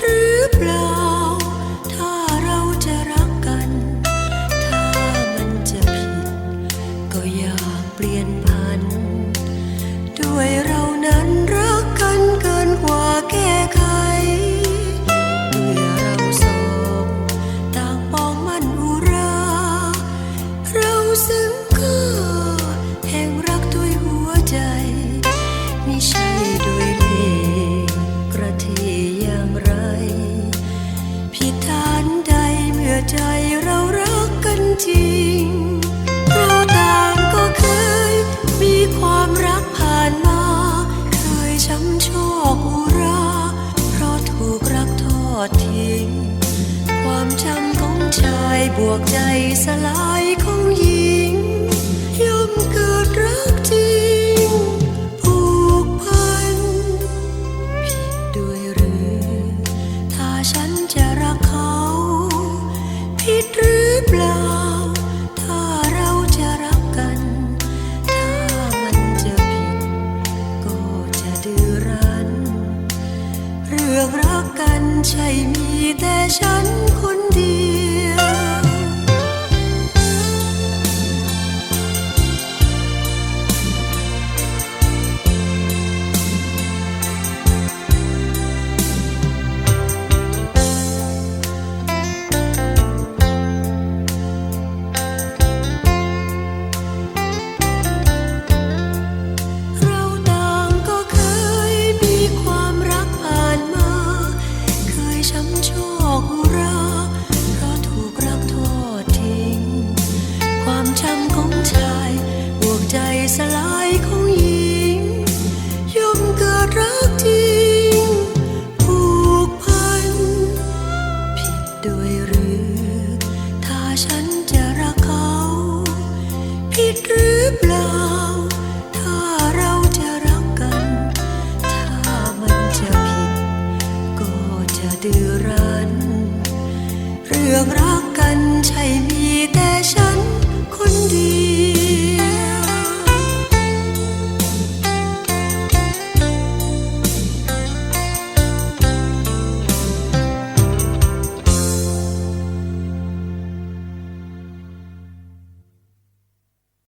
หรือเปล่า วกใจสลายของหญิงย่อมเกิดรักจริง ผูกพัน ผิดด้วยหรือ ถ้าฉันจะรักเขา ผิดหรือเปล่า ถ้าเราจะรักกัน ถ้ามันจะผิด ก็จะดื้อรั้น เรื่องรักกันใช่มีแต่ฉันคนเดียว ฉันจะรักเขาผิดหรือเปล่า ถ้าเราจะรักกัน ถ้ามันจะผิด ก็จะดื้อรั้น เรื่องรักกันใช่ไหม